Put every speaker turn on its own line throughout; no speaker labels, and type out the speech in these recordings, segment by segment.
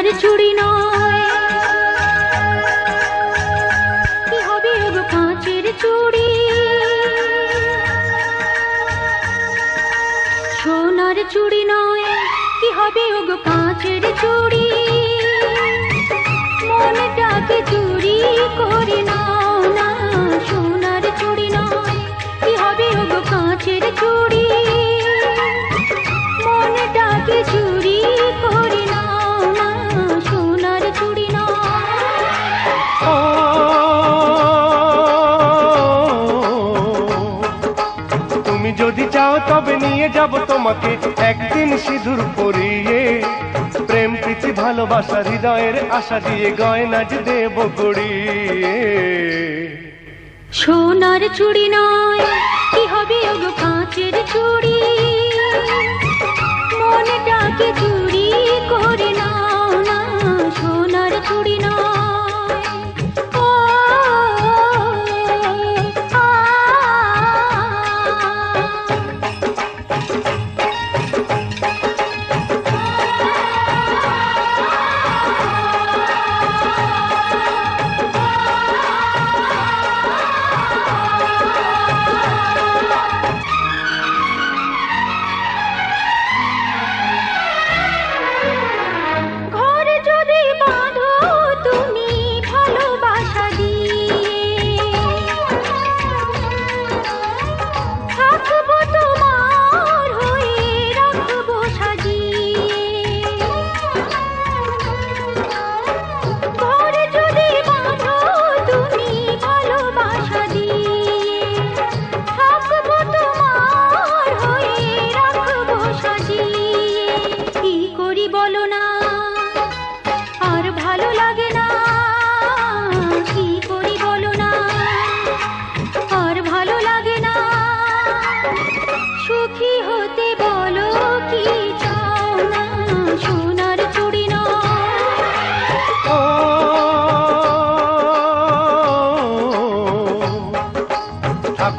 সোনার চুড়ি নয়। কি হবে ওগো কাঁচের চুড়ি সোনার চুড়ি নয়, কি হবে ওগো কাঁচের চুড়ি মনটাকে চুরি করে না
তবে নিয়ে যাব তোমাকে একদিন সিঁদুর পরিয়ে। প্রেম, প্রীতি, ভালোবাসা, হৃদয়ের আশা দিয়ে গয়না যে দেব গড়িয়ে।
সোনার চুড়ি নয়, কি হবে ওগো কাঁচের চুড়ি? মনটাকে চুরি করে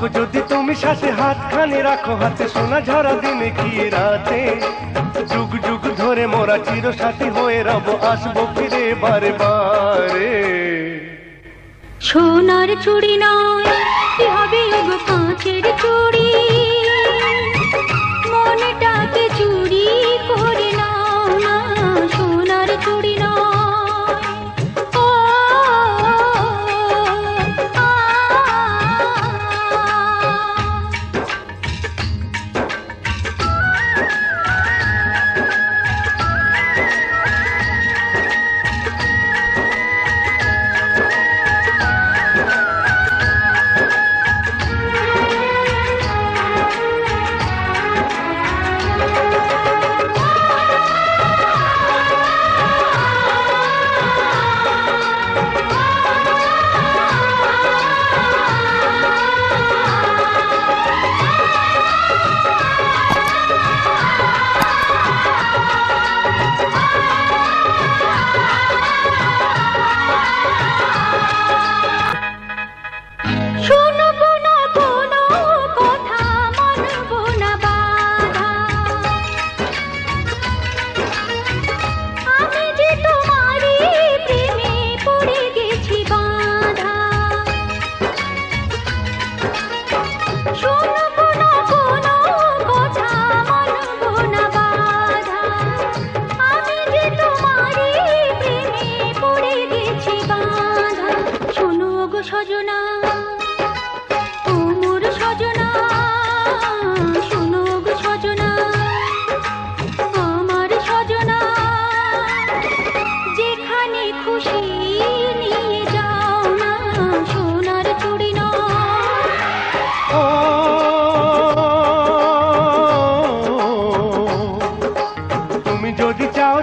থাকো যদি তুমি শ্বাসে হাতখানি রাখো, হাতে সোনা ঝরা দিনে গিয়ে রাতে। যুগ যুগ ধরে মোরা চির সাথী হয়ে রব, আসব ফিরে বারে বারে।
সোনার চুড়ি নয়, কি হবে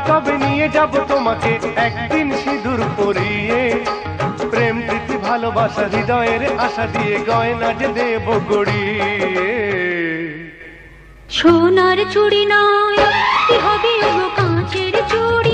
তবে নিয়ে যাব তোমাকে? একদিন সিঁদুর পরিয়ে প্রেম, প্রীতি, ভালোবাসা, হৃদয়ের আশা দিয়ে গয়না যে দেব গড়িয়ে।
সোনার চুড়ি নয় হবে কাঁচের কাঁচের